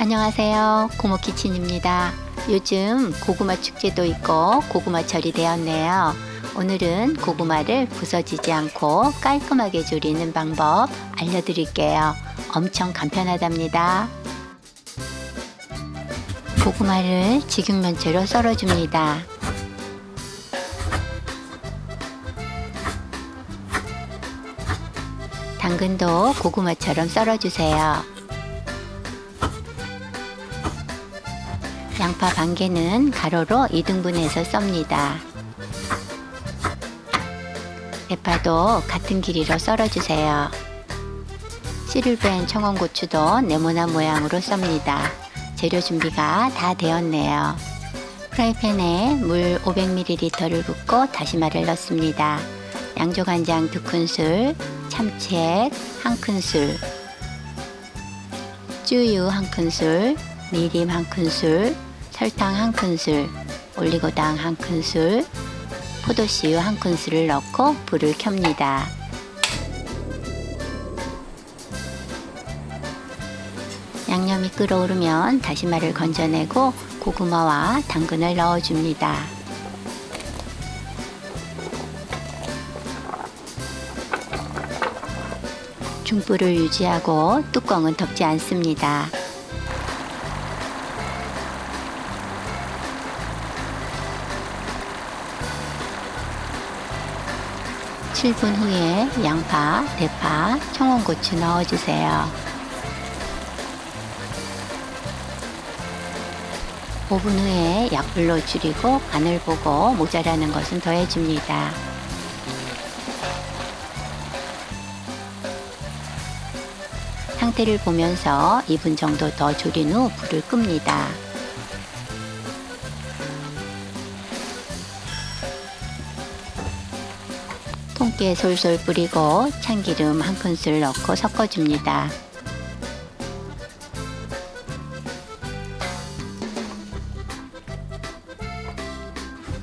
안녕하세요. 고모키친입니다. 요즘 고구마 축제도 있고 고구마철이 되었네요. 오늘은 고구마를 부서지지 않고 깔끔하게 조리는 방법 알려드릴게요. 엄청 간편하답니다. 고구마를 직육면체로 썰어줍니다. 당근도 고구마처럼 썰어주세요. 양파 반 개는 가로로 2등분해서 썹니다. 대파도 같은 길이로 썰어주세요. 씨를 뺀 청원고추도 네모난 모양으로 썹니다. 재료 준비가 다 되었네요. 프라이팬에 물 500ml를 붓고 다시마를 넣습니다. 양조간장 2큰술, 참치액 1큰술, 쭈유 1큰술, 미림 1큰술, 설탕 1큰술, 올리고당 1큰술, 포도씨유 1큰술을 넣고 불을 켭니다. 양념이 끓어오르면 다시마를 건져내고 고구마와 당근을 넣어줍니다. 중불을 유지하고 뚜껑은 덮지 않습니다. 7분 후에 양파, 대파, 청원고추 넣어주세요. 5분 후에 약불로 줄이고 간을 보고 모자라는 것은 더해줍니다. 상태를 보면서 2분 정도 더 졸인 후 불을 끕니다. 통깨 솔솔 뿌리고 참기름 한 큰술 넣고 섞어줍니다.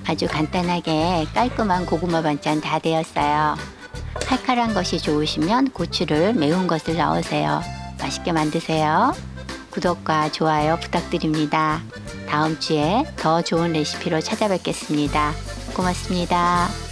아주 간단하게 깔끔한 고구마 반찬 다 되었어요. 칼칼한 것이 좋으시면 고추를 매운 것을 넣으세요. 맛있게 만드세요. 구독과 좋아요 부탁드립니다. 다음 주에 더 좋은 레시피로 찾아뵙겠습니다. 고맙습니다.